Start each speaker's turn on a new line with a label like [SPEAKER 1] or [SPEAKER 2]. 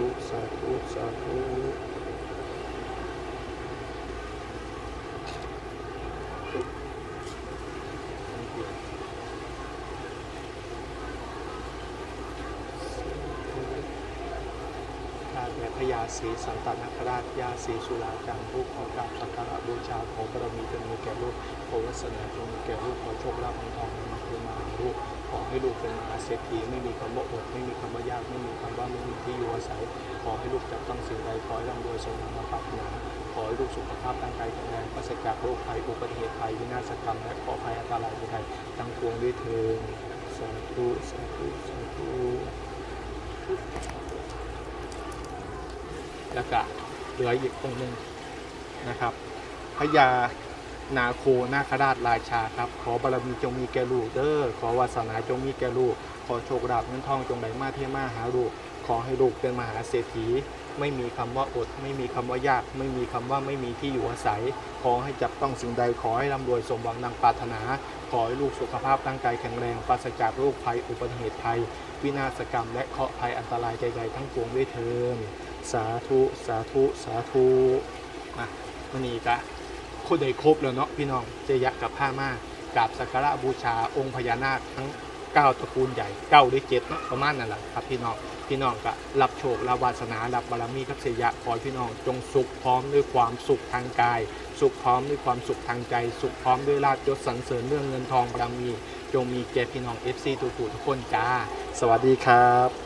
[SPEAKER 1] ธุสาธุสาธุ แต่พระยาศรีสันตนคราชยาศรีสุราจังผู้ขอกราบสักการะบูชาขอบารมีจงมีแก่ลูกขอวัสนาจงมีแก่ลูกขอโชคลาภเงินทองมาเทมาหาลูกขอให้ลูกเป็นมหาเศรษฐีไม่มีคำว่าอดไม่มีคำว่ายากไม่มีคำว่าไม่มีที่อยู่อาศัยขอให้ลูกจับต้องสิ่งใดขอให้ร่ำรวยสมหวังปรารถนาขอให้ลูกสุขภาพร่างกายแข็งแรงปราศจากโรคภัยอุบัติเหตุภัยวินาศกรรมและขอภัยอันตรายใดๆทั้งปวงด้วยเถิดสาธุสาธุสาธุ แล้วก็เหลืออีกองค์หนึ่งนะครับพญานาโคนาคราชราชาครับ ขอบารมีจงมีแก่ลูกเด้อขอวาสนาจงมีแก่ลูก ขอโชคลาภเงินทองจงไหลมาเทมาหาลูก ขอให้ลูกเป็นมหาเศรษฐี ไม่มีคำว่าอด ไม่มีคำว่ายาก ไม่มีคำว่าไม่มีที่อยู่อาศัย ขอให้จับต้องสิ่งใด ขอให้ร่ำรวยสมหวังดังปรารถนา ขอให้ลูกสุขภาพร่างกายแข็งแรงปราศจากโรคภัยอุบัติเหตุภัย วินาศกรรม และเคราะห์ภัยอันตรายใดๆทั้งปวงด้วยเทิน สาธุ สาธุ สาธุอะมันนี้ก็คนใดครบแล้วเนาะพี่น้องเจยะกับผ้ามากราบสักการะบูชาองค์พญานาคทั้งเก้าตระกูลใหญ่เก้าหรือเจ็ดเนาะประมาณนั่นแหละครับพี่น้องพี่น้องก็รับโชครับวาสนารับบารมีครับเสยะขอพี่น้องจงสุขพร้อมด้วยความสุขทางกาย สุขพร้อมด้วยความสุขทางใจ สุขพร้อมด้วยลาภยศสรรเสริญเรื่องเงินทองบารมี จงมีแก่พี่น้อง FC ทุกๆทุกคนจ้า สวัสดีครับ